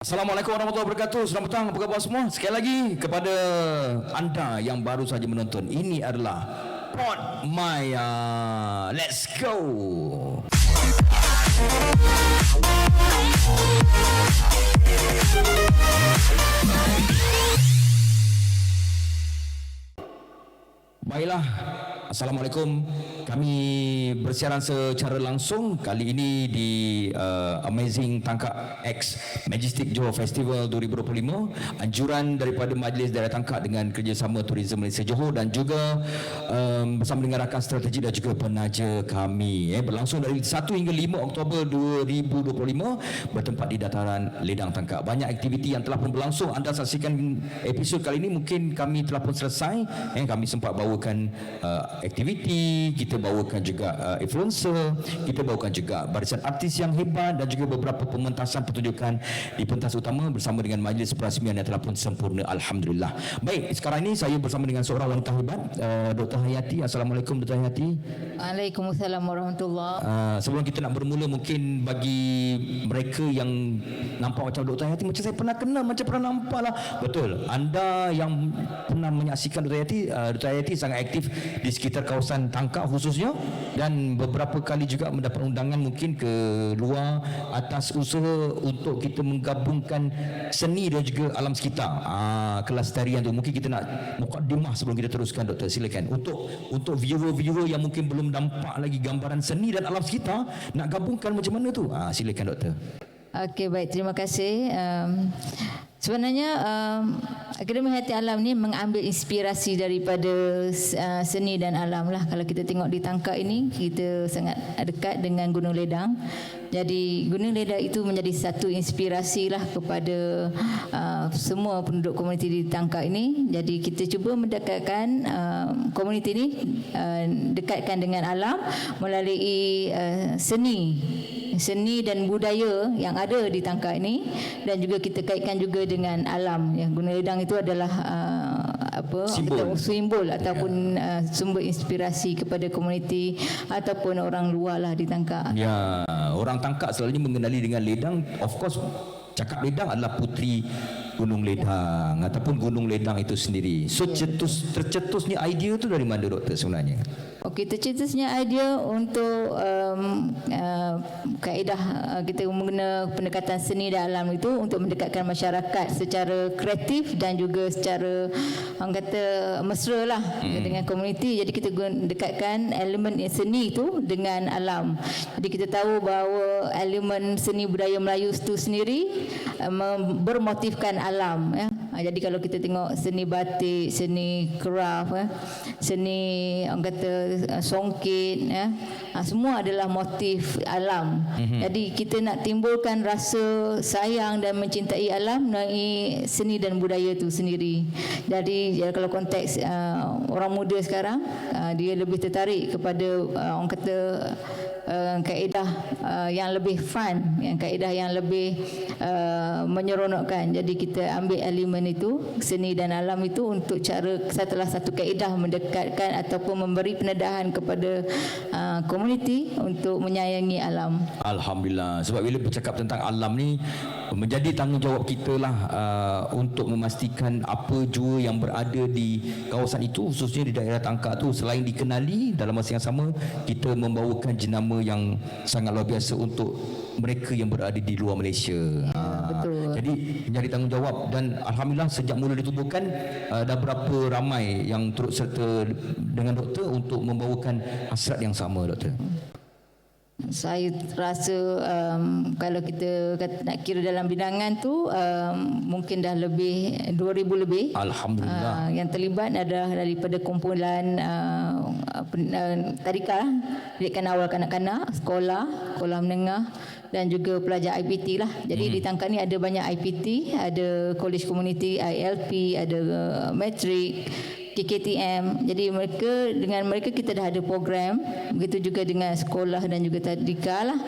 Assalamualaikum warahmatullahi wabarakatuh. Selamat petang apa khabar semua? Sekali lagi kepada anda yang baru saja menonton. Ini adalah Pod Maya. Let's go. Baiklah. Assalamualaikum. Kami bersiaran secara langsung kali ini di uh, Amazing Tangkak X Majestic Johor Festival 2025. Anjuran daripada Majlis Daerah Tangkak dengan kerjasama Tourism Malaysia Johor dan juga um, bersama dengan rakan strategi dan juga penaja kami. Eh, berlangsung dari 1 hingga 5 Oktober 2025 bertempat di dataran Ledang Tangkak. Banyak aktiviti yang telah pun berlangsung. Anda saksikan episod kali ini mungkin kami telah pun selesai. Eh, kami sempat bawakan uh, aktiviti, kita bawakan juga uh, influencer, kita bawakan juga barisan artis yang hebat dan juga beberapa pementasan pertunjukan di pentas utama bersama dengan majlis perasmian yang telah pun sempurna alhamdulillah. Baik, sekarang ini saya bersama dengan seorang wanita hebat, uh, Dr. Hayati. Assalamualaikum Dr. Hayati. Waalaikumsalam warahmatullahi Uh, sebelum kita nak bermula mungkin bagi mereka yang nampak macam Dr. Hayati macam saya pernah kenal macam pernah nampak lah betul anda yang pernah menyaksikan Dr. Hayati uh, Dr. Hayati sangat aktif di sekitar kawasan Tangkak khususnya. Dan beberapa kali juga mendapat undangan mungkin ke luar atas usaha untuk kita menggabungkan seni dan juga alam sekitar. Uh, kelas tarian tu mungkin kita nak mukadimah sebelum kita teruskan Doktor. Silakan. Untuk untuk viewer-viewer yang mungkin belum nampak lagi gambaran seni dan alam sekitar nak gabungkan macam mana tu? Ah silakan doktor. Okey baik. Terima kasih. Um, sebenarnya um, Akademi Hati Alam ni mengambil inspirasi daripada uh, seni dan alam lah. Kalau kita tengok di Tangkak ini kita sangat dekat dengan Gunung Ledang. Jadi Gunung Ledang itu menjadi satu inspirasi lah kepada uh, semua penduduk komuniti di Tangkak ini. Jadi kita cuba mendekatkan uh, komuniti ini uh, dekatkan dengan alam melalui uh, seni seni dan budaya yang ada di Tangkak ini dan juga kita kaitkan juga dengan alam ya Gunung Ledang itu adalah uh, apa Simbol. kita simbol ataupun uh, sumber inspirasi kepada komuniti ataupun orang luar lah di Tangkak. ya orang tangkak selalunya mengenali dengan ledang of course cakap ledang adalah putri Gunung Ledang ataupun Gunung Ledang itu sendiri. So cetus tercetusnya idea tu dari mana doktor sebenarnya? Okey, tercetusnya idea untuk um, uh, kaedah uh, kita mengguna pendekatan seni dan alam itu untuk mendekatkan masyarakat secara kreatif dan juga secara orang kata mesra lah hmm. dengan komuniti. Jadi kita guna dekatkan elemen seni itu dengan alam. Jadi kita tahu bahawa elemen seni budaya Melayu itu sendiri mem- bermotifkan alam ya. Ha, Jadi kalau kita tengok seni batik, seni craft, ya, seni orang kata uh, songket, ya, ha, semua adalah motif alam. Mm-hmm. Jadi kita nak timbulkan rasa sayang dan mencintai alam melalui seni dan budaya itu sendiri. Jadi ya, kalau konteks uh, orang muda sekarang, uh, dia lebih tertarik kepada uh, orang kata uh, kaedah uh, yang lebih fun, yang kaedah yang lebih uh, menyeronokkan. Jadi kita ambil elemen itu, seni dan alam itu untuk cara setelah satu kaedah mendekatkan ataupun memberi penedahan kepada uh, komuniti untuk menyayangi alam. Alhamdulillah sebab bila bercakap tentang alam ni menjadi tanggungjawab kita lah uh, untuk memastikan apa jua yang berada di kawasan itu khususnya di daerah Tangkak tu selain dikenali dalam masa yang sama kita membawakan jenama yang sangat luar biasa untuk mereka yang berada di luar Malaysia. Ya, betul. Jadi menjadi tanggungjawab dan alhamdulillah sejak mula ditubuhkan uh, dah berapa ramai yang turut serta dengan doktor untuk membawakan hasrat yang sama doktor. Saya rasa um, kalau kita kata, nak kira dalam bidangan tu um, mungkin dah lebih 2000 lebih. Alhamdulillah. Uh, yang terlibat adalah daripada kumpulan uh, uh, tadika pendidikan awal kanak-kanak, sekolah, sekolah menengah dan juga pelajar IPT lah. Jadi hmm. di Tangkak ni ada banyak IPT, ada college community, ILP, ada uh, matrik, KKTM. Jadi mereka dengan mereka kita dah ada program. Begitu juga dengan sekolah dan juga tadika lah.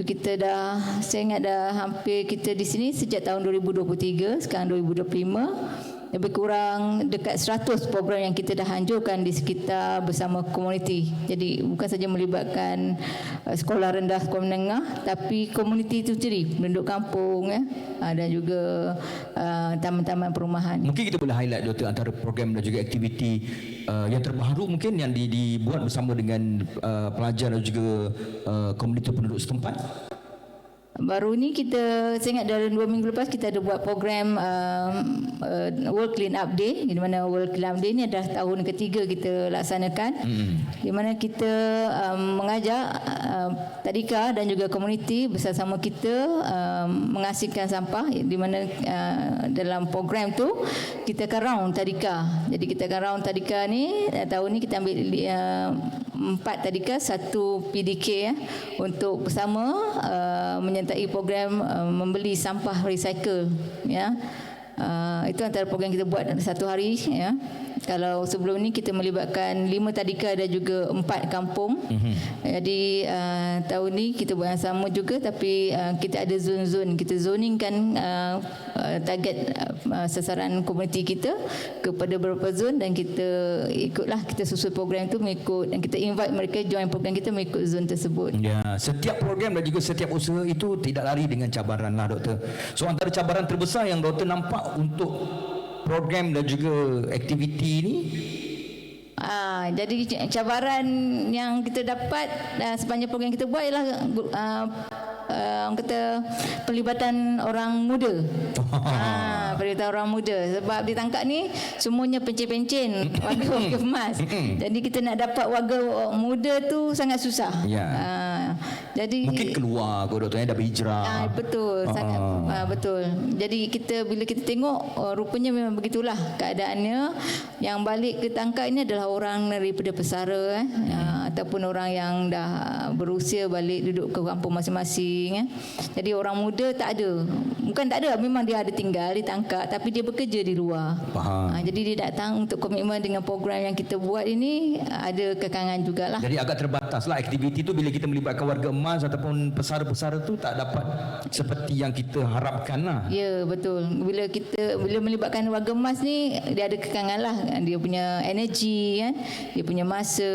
Kita dah saya ingat dah hampir kita di sini sejak tahun 2023 sekarang 2025 lebih kurang dekat 100 program yang kita dah anjurkan di sekitar bersama komuniti. Jadi bukan saja melibatkan uh, sekolah rendah, sekolah menengah tapi komuniti itu sendiri, penduduk kampung ya, uh, dan juga uh, taman-taman perumahan. Mungkin kita boleh highlight Doktor antara program dan juga aktiviti uh, yang terbaru mungkin yang di, dibuat bersama dengan uh, pelajar dan juga uh, komuniti penduduk setempat. Baru ni kita saya ingat dalam dua minggu lepas kita ada buat program um, uh, World Clean Up Day di mana World Clean Up Day ni adalah tahun ketiga kita laksanakan mm. di mana kita um, mengajak uh, tadika dan juga komuniti bersama kita um, mengasihkan sampah di mana uh, dalam program tu kita akan round tadika jadi kita akan round tadika ni uh, tahun ni kita ambil uh, empat tadika satu PDK ya untuk bersama uh, menyertai program uh, membeli sampah recycle ya. Uh, itu antara program kita buat satu hari ya kalau sebelum ni kita melibatkan lima tadika dan juga empat kampung mm-hmm. jadi uh, tahun ni kita buat yang sama juga tapi uh, kita ada zon-zon kita zoningkan uh, uh, target uh, sasaran komuniti kita kepada beberapa zon dan kita ikutlah kita susun program tu mengikut dan kita invite mereka join program kita mengikut zon tersebut Ya, setiap program dan juga setiap usaha itu tidak lari dengan cabaran lah doktor. So antara cabaran terbesar yang doktor nampak untuk program dan juga aktiviti ini Ah, jadi cabaran yang kita dapat uh, sepanjang program kita buat ialah uh, uh, orang kata pelibatan orang muda. ah, pelibatan orang muda sebab ditangkap ni semuanya pencen-pencen warga-warga emas. jadi kita nak dapat warga muda tu sangat susah. Ya. Ah, jadi mungkin keluar kau doktor yang dah berhijrah. Ah betul, Ah, sangat ah, betul. Jadi kita bila kita tengok oh, rupanya memang begitulah keadaannya. Yang balik ke tangkap ini adalah orang daripada pesara eh ah, ataupun orang yang dah berusia balik duduk ke kampung masing-masing eh. Jadi orang muda tak ada. Bukan tak ada, memang dia ada tinggal di tangkap tapi dia bekerja di luar. Faham. Ah, jadi dia datang untuk komitmen dengan program yang kita buat ini ada kekangan jugalah. Jadi agak terbatas lah aktiviti tu bila kita melibatkan warga emas ataupun pesara-pesara tu tak dapat seperti yang kita harapkan lah. Ya betul. Bila kita bila melibatkan warga emas ni dia ada kekangan lah. Dia punya energi kan. Dia punya masa.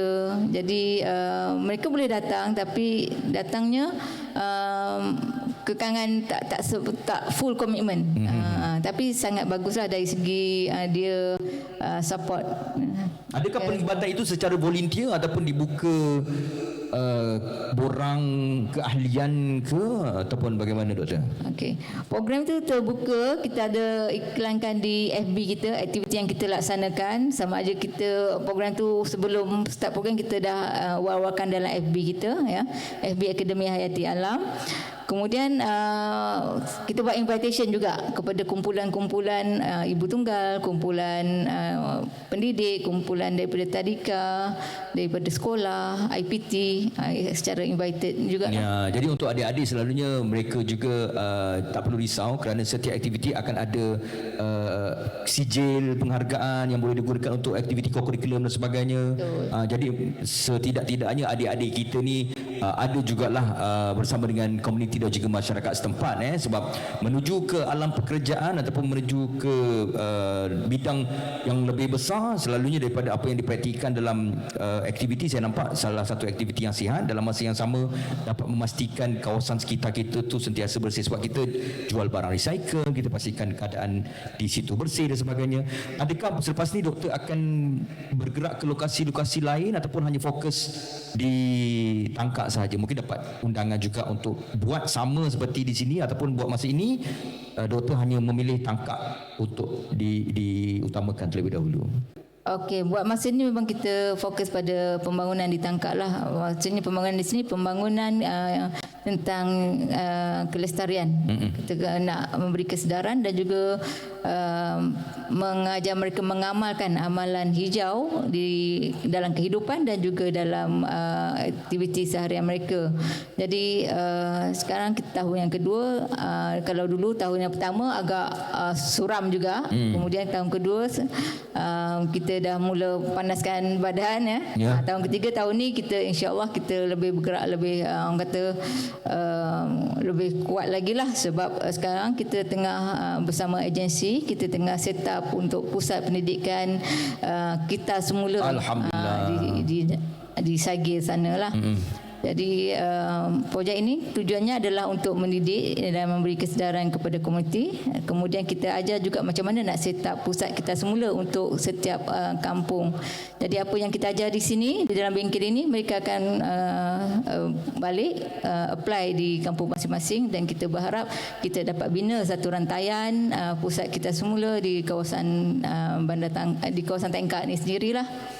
Jadi uh, mereka boleh datang tapi datangnya um, kekangan tak tak se- tak full commitment. Mm-hmm. Uh, tapi sangat baguslah dari segi uh, dia uh, support. Adakah pelibatan itu secara volunteer ataupun dibuka uh, borang keahlian ke ataupun bagaimana doktor? Okey. Program tu terbuka, kita ada iklankan di FB kita, aktiviti yang kita laksanakan. Sama ada kita program tu sebelum start program kita dah uh, war-warkan dalam FB kita ya. FB Akademi Hayati Alam. Kemudian uh, kita buat invitation juga kepada kumpulan-kumpulan uh, ibu tunggal, kumpulan uh, pendidik, kumpulan daripada tadika, daripada sekolah, IPT uh, secara invited juga. Ya, jadi untuk adik-adik selalunya mereka juga uh, tak perlu risau kerana setiap aktiviti akan ada uh, sijil penghargaan yang boleh digunakan untuk aktiviti kokurikulum dan sebagainya. Uh, jadi setidak-tidaknya adik-adik kita ni uh, ada jugalah uh, bersama dengan komuniti dan juga masyarakat setempat eh. Sebab menuju ke alam pekerjaan ataupun menuju ke uh, bidang yang lebih besar selalunya daripada apa yang dipraktikkan dalam uh, aktiviti saya nampak salah satu aktiviti yang sihat dalam masa yang sama dapat memastikan kawasan sekitar kita tu sentiasa bersih. Sebab kita jual barang recycle kita pastikan keadaan di situ bersih dan sebagainya. Adakah selepas ni doktor akan bergerak ke lokasi-lokasi lain ataupun hanya fokus di tangkak sahaja mungkin dapat undangan juga untuk buat sama seperti di sini ataupun buat masa ini uh, doktor hanya memilih tangkak untuk di diutamakan terlebih dahulu Okey, buat masa ni memang kita fokus pada pembangunan di Tangkak lah. Maksudnya pembangunan di sini pembangunan uh, tentang uh, kelestarian. Mm-hmm. Kita nak memberi kesedaran dan juga uh, mengajar mereka mengamalkan amalan hijau di dalam kehidupan dan juga dalam uh, aktiviti seharian mereka. Jadi uh, sekarang kita tahun yang kedua, uh, kalau dulu tahun yang pertama agak uh, suram juga. Mm. Kemudian tahun kedua uh, kita dah mula panaskan badan ya. Ya. Uh, tahun ketiga tahun ni kita insya-Allah kita lebih bergerak lebih uh, orang kata uh, lebih kuat lagi lah sebab uh, sekarang kita tengah uh, bersama agensi kita tengah set up untuk pusat pendidikan uh, kita semula Alhamdulillah. uh, di, di di Sagir sana lah. Mm-hmm. Jadi uh, projek ini tujuannya adalah untuk mendidik dan memberi kesedaran kepada komuniti. Kemudian kita ajar juga macam mana nak set up pusat kita semula untuk setiap uh, kampung. Jadi apa yang kita ajar di sini di dalam bengkel ini mereka akan uh, uh, balik uh, apply di kampung masing-masing dan kita berharap kita dapat bina satu rantaian uh, pusat kita semula di kawasan uh, Bandar Tang- di kawasan Tengkak ni sendirilah.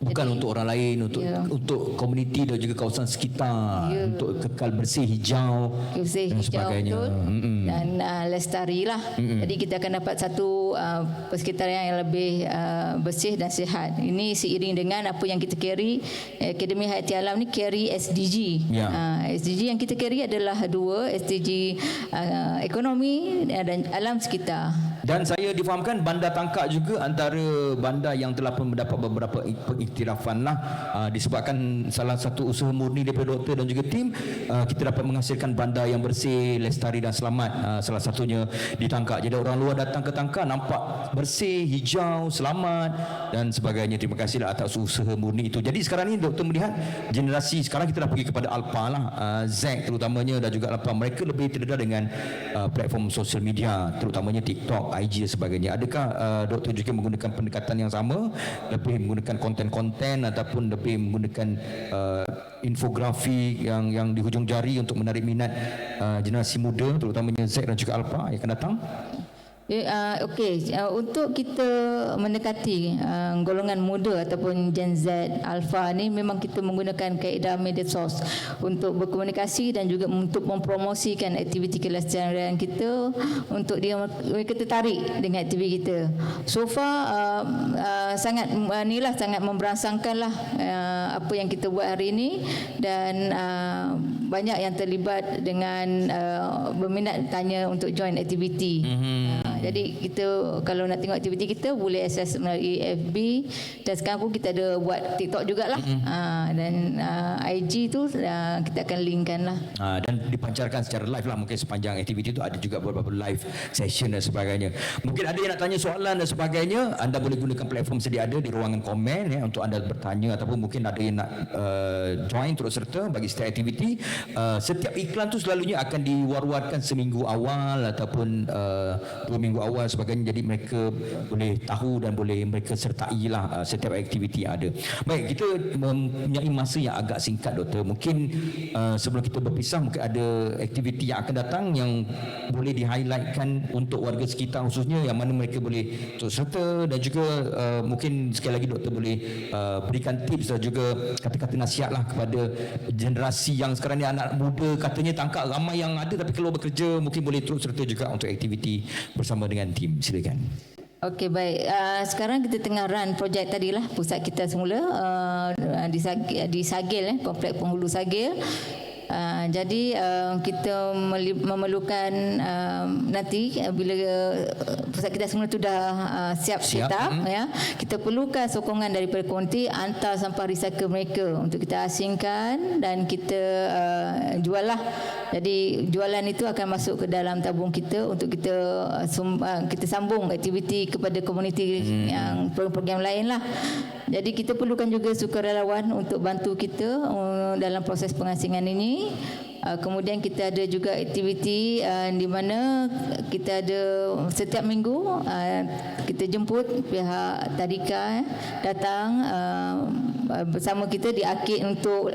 Bukan untuk orang lain, untuk Ya. untuk komuniti dan juga kawasan sekitar, Ya. untuk kekal bersih hijau bersih dan hijau sebagainya. betul dan uh, lestari lah. Jadi kita akan dapat satu uh, persekitaran yang lebih uh, bersih dan sihat. Ini seiring dengan apa yang kita carry Akademi Hayati Alam ni carry SDG. Ya. Uh, SDG yang kita carry adalah dua SDG uh, ekonomi dan alam sekitar. Dan saya difahamkan bandar tangkak juga antara bandar yang telah pun mendapat beberapa ik- pengiktirafan lah uh, disebabkan salah satu usaha murni daripada doktor dan juga tim uh, kita dapat menghasilkan bandar yang bersih, lestari dan selamat uh, salah satunya di tangkak. Jadi orang luar datang ke tangkak nampak bersih, hijau, selamat dan sebagainya. Terima kasihlah atas usaha murni itu. Jadi sekarang ni doktor melihat generasi sekarang kita dah pergi kepada Alpa lah uh, Z terutamanya dan juga Alpa mereka lebih terdedah dengan uh, platform sosial media terutamanya TikTok, IG dan sebagainya. Adakah uh, doktor juga menggunakan pendekatan yang sama lebih menggunakan konten-konten ataupun lebih menggunakan uh, infografi yang yang di hujung jari untuk menarik minat uh, generasi muda terutamanya Z dan juga Alpa yang akan datang? Uh, Okey, uh, untuk kita mendekati uh, golongan muda ataupun Gen Z Alpha ni memang kita menggunakan kaedah media sos untuk berkomunikasi dan juga untuk mempromosikan aktiviti kelestarian kita untuk dia mereka tertarik dengan aktiviti kita. So far uh, uh, sangat uh, inilah sangat memberangsangkan lah uh, apa yang kita buat hari ini dan uh, banyak yang terlibat dengan uh, berminat tanya untuk join aktiviti. Mm-hmm. Uh, jadi kita kalau nak tengok aktiviti kita boleh akses melalui FB dan sekarang pun kita ada buat TikTok jugalah. Mm-hmm. Uh, dan uh, IG tu uh, kita akan linkkan lah. Uh, dan dipancarkan secara live lah mungkin sepanjang aktiviti itu ada juga beberapa live session dan sebagainya. Mungkin ada yang nak tanya soalan dan sebagainya, anda boleh gunakan platform sedia ada di ruangan komen ya untuk anda bertanya ataupun mungkin ada yang nak uh, join turut serta bagi setiap aktiviti. Uh, setiap iklan tu selalunya akan diwar-warkan seminggu awal ataupun uh, dua minggu awal sebagainya jadi mereka boleh tahu dan boleh mereka sertai lah uh, setiap aktiviti yang ada. Baik, kita mempunyai masa yang agak singkat doktor. Mungkin uh, sebelum kita berpisah mungkin ada aktiviti yang akan datang yang boleh di-highlightkan untuk warga sekitar khususnya yang mana mereka boleh turut serta dan juga uh, mungkin sekali lagi doktor boleh uh, berikan tips dan juga kata-kata nasihat lah kepada generasi yang sekarang ni anak muda katanya tangkap ramai yang ada tapi keluar bekerja mungkin boleh turut serta juga untuk aktiviti bersama dengan tim silakan Okey baik. Uh, sekarang kita tengah run projek tadilah pusat kita semula uh, di Sagil, di Sagil eh komplek penghulu Sagil. Uh, jadi uh, kita memerlukan uh, nanti uh, bila pusat kita semula tu dah uh, siap, Siap. Kita, ya kita perlukan sokongan daripada komuniti hantar sampah recycle mereka untuk kita asingkan dan kita uh, jual lah jadi jualan itu akan masuk ke dalam tabung kita untuk kita uh, sum, uh, kita sambung aktiviti kepada komuniti hmm. yang program-program lain lah jadi kita perlukan juga sukarelawan untuk bantu kita uh, dalam proses pengasingan ini Uh, kemudian kita ada juga aktiviti uh, di mana kita ada setiap minggu uh, kita jemput pihak tadika eh, datang uh, bersama kita di akid untuk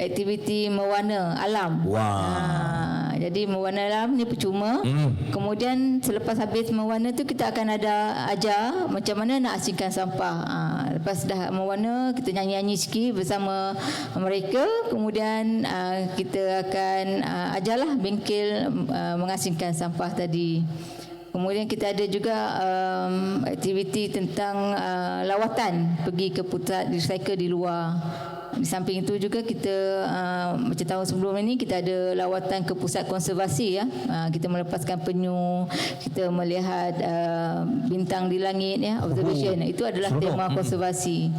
aktiviti mewarna alam. Wah. Uh, jadi mewarna alam ni percuma. Hmm. Kemudian selepas habis mewarna tu kita akan ada ajar macam mana nak asingkan sampah. Uh, lepas dah mewarna kita nyanyi-nyanyi sikit bersama mereka. Kemudian uh, kita akan uh, ajarlah bengkel uh, mengasingkan sampah tadi. Kemudian kita ada juga um, aktiviti tentang uh, lawatan pergi ke pusat recycle di luar. Di samping itu juga kita uh, macam tahun sebelum ini kita ada lawatan ke pusat konservasi ya. Uh, kita melepaskan penyu, kita melihat uh, bintang di langit ya, observation. Oh, Itu adalah seronok. tema konservasi.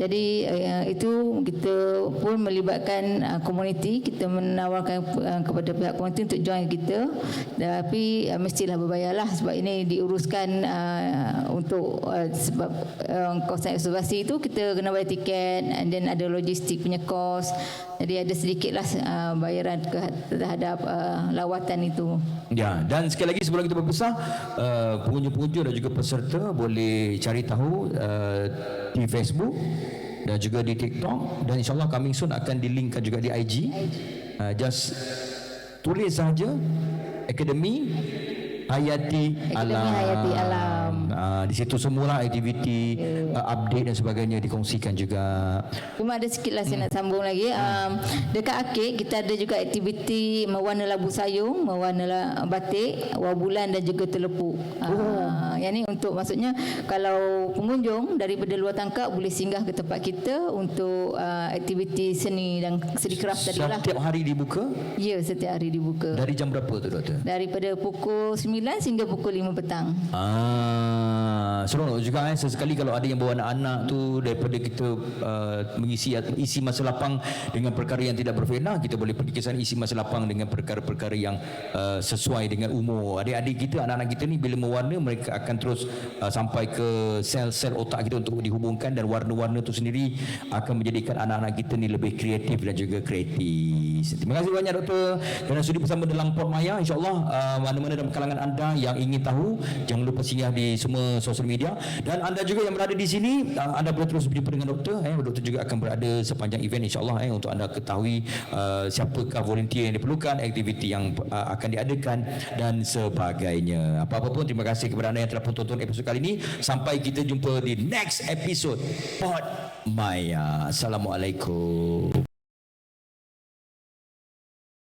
Jadi uh, itu kita pun melibatkan uh, komuniti, kita menawarkan uh, kepada pihak komuniti untuk join kita. Tapi mestilah berbayarlah sebab ini diuruskan untuk sebab kawasan observasi itu kita kena bayar tiket and then ada logistik punya kos. Jadi ada sedikitlah bayaran terhadap lawatan itu. Ya, dan sekali lagi sebelum kita berpisah, pengunjung-pengunjung dan juga peserta boleh cari tahu di Facebook dan juga di TikTok dan insyaallah coming soon akan dilinkkan juga di IG. Uh, just tulis saja Akademi Hayati Akademi Alam. Hayati Alam. Uh, di situ semualah aktiviti, uh, update dan sebagainya dikongsikan juga. Cuma ada sikit lah saya nak sambung lagi. Um, dekat Akik kita ada juga aktiviti mewarna labu sayung, mewarna batik, wabulan dan juga telepu. Uh, yang ni untuk maksudnya kalau pengunjung daripada luar tangkap boleh singgah ke tempat kita untuk uh, aktiviti seni dan seni craft tadi lah. Setiap hari dibuka Ya, setiap hari dibuka. dari jam berapa tu doktor? Daripada pukul 9 hingga pukul 5 petang. Ah, seronok juga eh sesekali kalau ada yang bawa anak-anak tu daripada kita uh, mengisi isi masa lapang dengan perkara yang tidak berfaedah kita boleh pergi ke sana isi masa lapang dengan perkara-perkara yang uh, sesuai dengan umur. Adik-adik kita anak-anak kita ni bila mewarna mereka akan terus uh, sampai ke sel-sel otak kita untuk dihubungkan dan warna-warna tu sendiri akan menjadikan anak-anak kita ni lebih kreatif dan juga kreatif terima kasih banyak doktor. Kerana sudi bersama dalam Port Maya insyaallah uh, mana-mana dalam kalangan anda yang ingin tahu jangan lupa singgah di semua sosial media. Dan anda juga yang berada di sini uh, anda boleh terus berjumpa dengan doktor eh. Doktor juga akan berada sepanjang event insyaallah eh untuk anda ketahui uh, siapakah volunteer yang diperlukan aktiviti yang uh, akan diadakan dan sebagainya. Apa-apa pun terima kasih kepada anda yang telah menonton episod kali ini. Sampai kita jumpa di next episode Pod Maya. Assalamualaikum